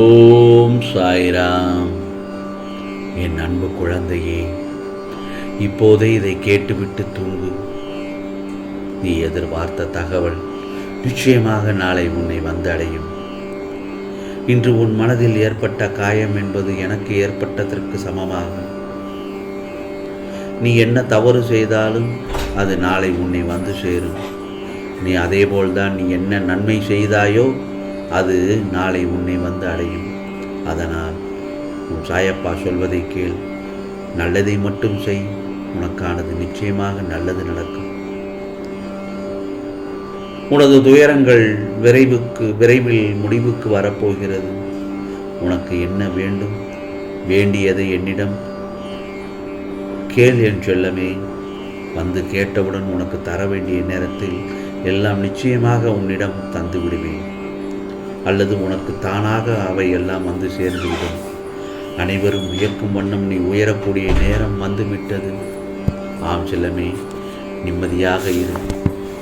ஓம் சாய்ராம். என் அன்பு குழந்தையே இப்போதே இதை கேட்டுவிட்டு தூங்கு. நீ எதிர்பார்த்த தகவல் நிச்சயமாக நாளை உன்னை வந்தடையும். இன்று உன் மனதில் ஏற்பட்ட காயம் என்பது எனக்கு ஏற்பட்டதற்கு சமமாகும். நீ என்ன தவறு செய்தாலும் அது நாளை உன்னை வந்து சேரும். நீ அதேபோல்தான் நீ என்ன நன்மை செய்தாயோ அது நாளை உன்னை வந்து அடையும். அதனால் உன் சாயப்பா சொல்வதை கேள். நல்லதை மட்டும் செய். உனக்கானது நிச்சயமாக நல்லது நடக்கும். உனது துயரங்கள் விரைவுக்கு விரைவில் முடிவுக்கு வரப்போகிறது. உனக்கு என்ன வேண்டும்? வேண்டியதை என்னிடம். கேள் என் செல்லமே. வந்து கேட்டவுடன் உனக்கு தர வேண்டிய நேரத்தில் எல்லாம் நிச்சயமாக உன்னிடம் தந்து விடுவேன் அல்லது உனக்கு தானாக அவை எல்லாம் வந்து சேர்ந்துவிடும். அனைவரும் வியக்கும் வண்ணம் நீ உயரக்கூடிய நேரம் வந்துவிட்டது. ஆம் செல்லமே நிம்மதியாக இரு.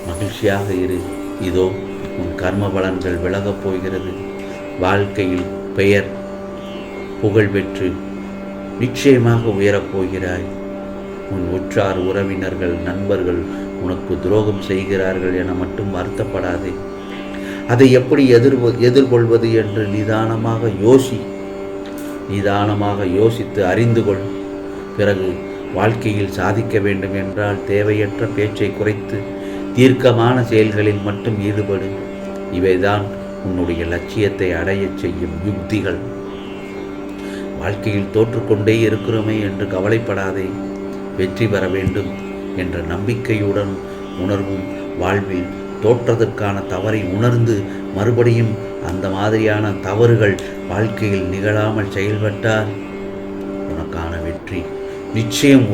மகிழ்ச்சியாக இரு. இதோ உன் கர்ம பலன்கள் விலகப் போகிறது. வாழ்க்கையில் பெயர் புகழ் பெற்று நிச்சயமாக உயரப் போகிறாய். உன் உற்றார் உறவினர்கள் நண்பர்கள் உனக்கு துரோகம் செய்கிறார்கள் என மட்டும் வருத்தப்படாதே. அதை எப்படி எதிர் எதிர்கொள்வது என்று நிதானமாக யோசி நிதானமாக யோசித்து அறிந்து கொள். பிறகு வாழ்க்கையில் சாதிக்க வேண்டும் என்றால் தேவையற்ற பேச்சை குறைத்து தீர்க்கமான செயல்களில் மட்டும் ஈடுபடு. இவைதான் உன்னுடைய லட்சியத்தை அடையச் செய்யும் யுக்திகள். வாழ்க்கையில் தோற்றுக்கொண்டே இருக்கிறோமே என்று கவலைப்படாதே. வெற்றி பெற வேண்டும் என்ற நம்பிக்கையுடன் உணர்வும் வாழ்வில் தோற்றதற்கான தவறை உணர்ந்து மறுபடியும் அந்த மாதிரியான தவறுகள் வாழ்க்கையில் நிகழாமல் செயல்பட்டால் உனக்கான வெற்றி நிச்சயம்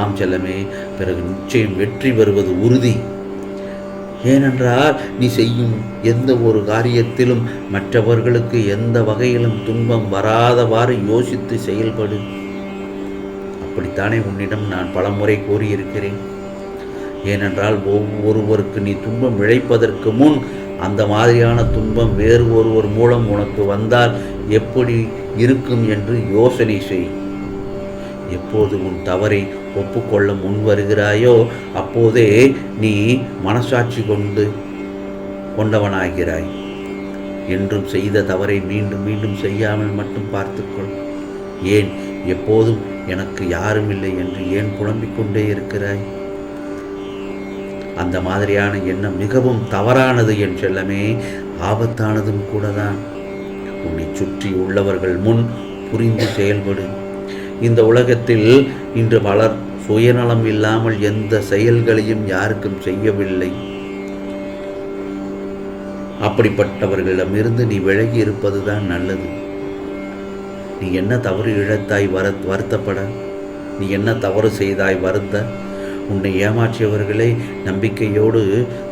ஆம் செல்லமே பிறகு நிச்சயம் வெற்றி பெறுவது உறுதி. ஏனென்றால் நீ செய்யும் எந்த ஒரு காரியத்திலும் மற்றவர்களுக்கு எந்த வகையிலும் துன்பம் வராதவாறு யோசித்து செயல்படு. அப்படித்தானே உன்னிடம் நான் பலமுறை கூறியிருக்கிறேன். ஏனென்றால் ஒவ்வொருவருக்கு நீ துன்பம் இழைப்பதற்கு முன் அந்த மாதிரியான துன்பம் வேறு ஒருவர் மூலம் உனக்கு வந்தால் எப்படி இருக்கும் என்று யோசனை செய். எப்போது உன் தவறை ஒப்புக்கொள்ள முன் வருகிறாயோ அப்போதே நீ மனசாட்சி கொண்டு கொண்டவனாகிறாய். என்றும் செய்த தவறை மீண்டும் மீண்டும் செய்யாமல் மட்டும் பார்த்துக்கொள். ஏன்? எப்போதும் எனக்கு யாரும் இல்லை என்று ஏன் புலம்பிக் கொண்டே இருக்கிறாய்? அந்த மாதிரியான எண்ணம் மிகவும் தவறானது என் செல்லமே. ஆபத்தானதும் கூட தான் உன்னை சுற்றி உள்ளவர்கள் முன் புரிந்து செயல்படு. இந்த உலகத்தில் இன்று பலர் சுயநலம் இல்லாமல் எந்த செயல்களையும் யாருக்கும் செய்யவில்லை. அப்படிப்பட்டவர்களிடமிருந்து நீ விலகி இருப்பதுதான் நல்லது. நீ என்ன தவறு இழத்தாய் வர வருத்தப்பட? நீ என்ன தவறு செய்தாய் வருத்த உன்னை ஏமாற்றியவர்களை நம்பிக்கையோடு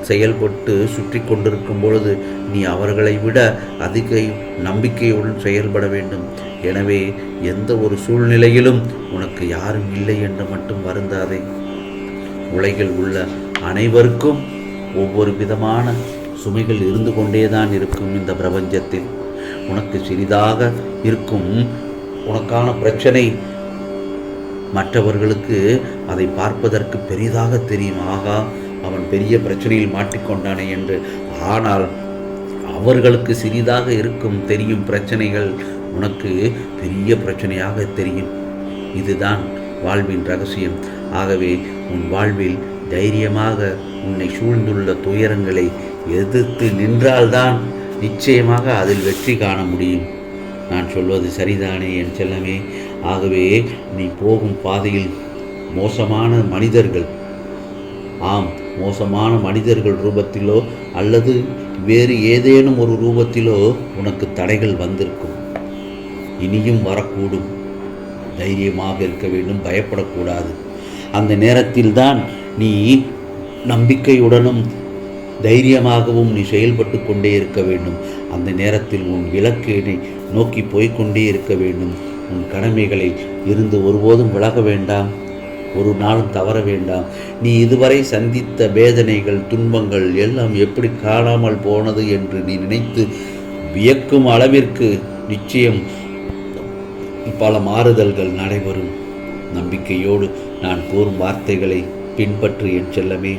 செயல்பட்டு சுற்றி கொண்டிருக்கும் பொழுது நீ அவர்களை விட அதிக நம்பிக்கையுடன் செயல்பட வேண்டும். எனவே எந்த ஒரு சூழ்நிலையிலும் உனக்கு யாரும் இல்லை என்று மட்டும் வருந்தாதே. உலகில் உள்ள அனைவருக்கும் ஒவ்வொரு விதமான சுமைகள் இருந்து கொண்டேதான் இருக்கும் இந்த பிரபஞ்சத்தில். உனக்கு சிறிதாக இருக்கும் உனக்கான பிரச்சனை மற்றவர்களுக்கு அதை பார்ப்பதற்கு பெரிதாக தெரியும். ஆகா அவன் பெரிய பிரச்சனையில் மாட்டிக்கொண்டானே என்று. ஆனால் அவர்களுக்கு சிறிதாக இருக்கும் தெரியும் பிரச்சனைகள் உனக்கு பெரிய பிரச்சனையாக தெரியும். இதுதான் வாழ்வின் ரகசியம். ஆகவே உன் வாழ்வில் தைரியமாக உன்னை சூழ்ந்துள்ள துயரங்களை எதிர்த்து நின்றால்தான் நிச்சயமாக அதில் வெற்றி காண முடியும். நான் சொல்வது சரிதானே என் செல்லமே? ஆகவே நீ போகும் பாதையில் மோசமான மனிதர்கள். ஆம் மோசமான மனிதர்கள் ரூபத்திலோ அல்லது வேறு ஏதேனும் ஒரு ரூபத்திலோ உனக்கு தடைகள் வந்திருக்கும். இனியும் வரக்கூடும். தைரியமாக இருக்க வேண்டும் பயப்படக்கூடாது. அந்த நேரத்தில்தான் நீ நம்பிக்கையுடனும் தைரியமாகவும் நீ செயல்பட்டு கொண்டே இருக்க வேண்டும். அந்த நேரத்தில் உன் இலக்கினை நோக்கி போய்க்கொண்டே இருக்க வேண்டும். உன் கடமைகளை இருந்து ஒருபோதும் விலக வேண்டாம். ஒரு நாளும் தவற வேண்டாம். நீ இதுவரை சந்தித்த வேதனைகள் துன்பங்கள் எல்லாம் எப்படி காணாமல் போனது என்று நீ நினைத்து வியக்கும் அளவிற்கு நிச்சயம் பல மாறுதல்கள் நடைபெறும். நம்பிக்கையோடு நான் கூறும் வார்த்தைகளை பின்பற்று என் செல்லமே.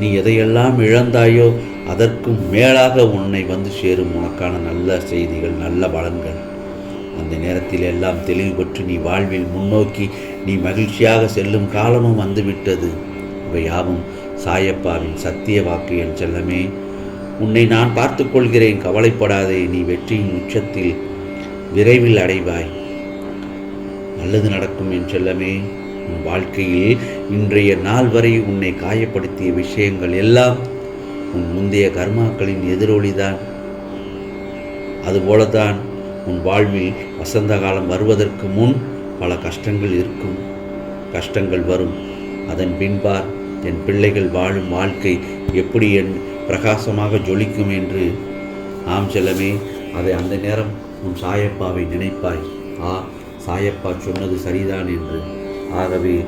நீ எதையெல்லாம் இழந்தாயோ அதற்கும் மேலாக உன்னை வந்து சேரும் உனக்கான நல்ல செய்திகள் நல்ல பலன்கள். அந்த நேரத்தில் எல்லாம் தெளிவு பெற்று நீ வாழ்வில் முன்னோக்கி நீ மகிழ்ச்சியாக செல்லும் காலமும் வந்துவிட்டது. இவை யாவும் சாயப்பாவின் சத்திய வாக்கு என் செல்லமே. உன்னை நான் பார்த்து கொள்கிறேன் கவலைப்படாதே நீ வெற்றியின் உச்சத்தில் விரைவில் அடைவாய். நல்லது நடக்கும் என் செல்லமே. உன் வாழ்க்கையில் இன்றைய நாள் வரை உன்னை காயப்படுத்திய விஷயங்கள் எல்லாம் உன் முந்தைய கர்மாக்களின் எதிரொலிதான். அதுபோலதான் உன் வாழ்வில் வசந்த காலம் வருவதற்கு முன் பல கஷ்டங்கள் இருக்கும். கஷ்டங்கள் வரும். அதன் பின்பார் என் பிள்ளைகள் வாழும் வாழ்க்கை எப்படி என் பிரகாசமாக ஜொலிக்கும் என்று. ஆம் செல்லமே அதை அந்த நேரம் உன் சாயப்பாவை நினைப்பாய். ஆ சாயப்பா சொன்னது சரிதான் என்று. ஆகவே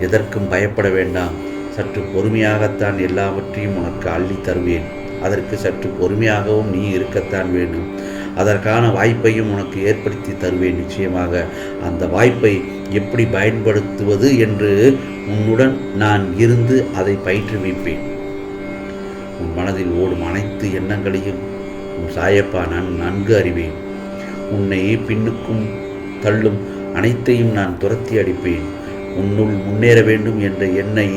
எதற்கும் பயப்பட வேண்டாம். சற்று பொறுமையாகத்தான் எல்லாவற்றையும் உனக்கு அள்ளி தருவேன். அதற்கு சற்று பொறுமையாகவும் நீ இருக்கத்தான் வேண்டும். அதற்கான வாய்ப்பையும் உனக்கு ஏற்படுத்தி தருவேன் நிச்சயமாக. அந்த வாய்ப்பை எப்படி பயன்படுத்துவது என்று உன்னுடன் நான் இருந்து அதை பயிற்றுவிப்பேன். உன் மனதில் ஓடும் அனைத்து எண்ணங்களையும் உன் சாயப்பா நான் நன்கு அறிவேன். உன்னை பின்னுக்கும் தள்ளும் அனைத்தையும் நான் துரத்தி அடிப்பேன். உன்னுள் முன்னேற வேண்டும் என்ற எண்ணை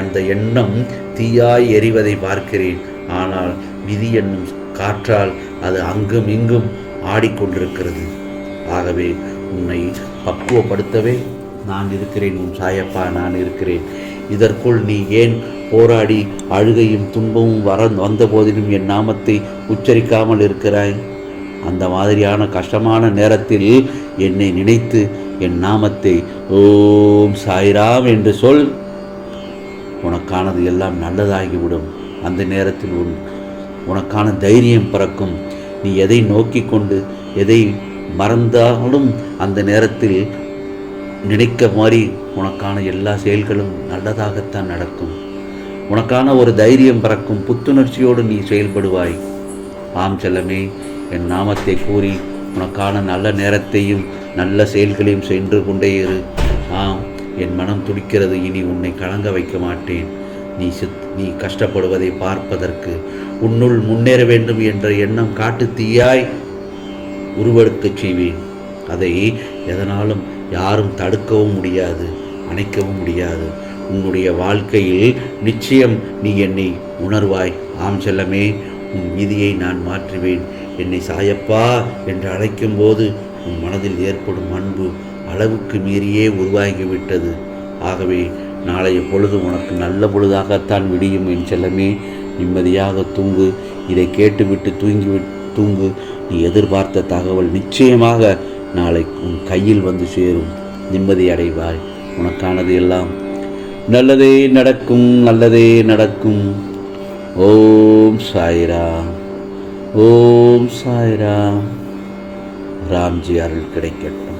அந்த எண்ணம் தீயாய் எறிவதை பார்க்கிறேன். ஆனால் விதி என்னும் காற்றால் அது அங்கும் இங்கும் ஆடிக்கொண்டிருக்கிறது. ஆகவே உன்னை பக்குவப்படுத்தவே நான் இருக்கிறேன் உன் சாயப்பா நான் இருக்கிறேன். இதற்குள் நீ ஏன் போராடி அழுகையும் துன்பமும் வர வந்த போதிலும் என் நாமத்தை உச்சரிக்காமல் இருக்கிறாய்? அந்த மாதிரியான கஷ்டமான நேரத்தில் என்னை நினைத்து என் நாமத்தை ஓம் சாய்ராம் என்று சொல். உனக்கானது எல்லாம் நல்லதாகிவிடும். அந்த நேரத்தில் உன் உனக்கான தைரியம் பிறக்கும். நீ எதை நோக்கி கொண்டு எதை மறந்தாலும் அந்த நேரத்தில் நினைக்க மாதிரி உனக்கான எல்லா செயல்களும் நல்லதாகத்தான் நடக்கும். உனக்கான ஒரு தைரியம் பிறக்கும் புத்துணர்ச்சியோடு நீ செயல்படுவாய். ஆம் செல்லமே என் நாமத்தை கூறி உனக்கான நல்ல நேரத்தையும் நல்ல செயல்களையும் சென்று கொண்டே இரு. ஆம் என் மனம் துடிக்கிறது இனி உன்னை கலங்க வைக்க மாட்டேன். நீ சித் நீ கஷ்டப்படுவதை பார்ப்பதற்கு உன்னுள் முன்னேற வேண்டும் என்ற எண்ணம் காட்டு தீயாய் உருவெடுக்கச் செய்வேன். அதை எதனாலும் யாரும் தடுக்கவும் முடியாது அணைக்கவும் முடியாது. உன்னுடைய வாழ்க்கையில் நிச்சயம் நீ என்னை உணர்வாய். ஆம் செல்லமே உன் விதியை நான் மாற்றுவேன். என்னை சாயப்பா என்று அழைக்கும்போது உன் மனதில் ஏற்படும் அன்பு அளவுக்கு மீறியே உருவாகிவிட்டது. ஆகவே நாளைய பொழுது உனக்கு நல்ல பொழுதாகத்தான் விடியும் என் செல்லமே. நிம்மதியாக தூங்கு. இதை கேட்டுவிட்டு தூங்கி தூங்கு. நீ எதிர்பார்த்த தகவல் நிச்சயமாக நாளை உன் கையில் வந்து சேரும். நிம்மதி அடைவாய். உனக்கானது எல்லாம் நல்லதே நடக்கும் நல்லதே நடக்கும். ஓம் சாய்ராம் ஓம் சாய்ராம் ராம்ஜி அருள் கிடைக்கட்டும்.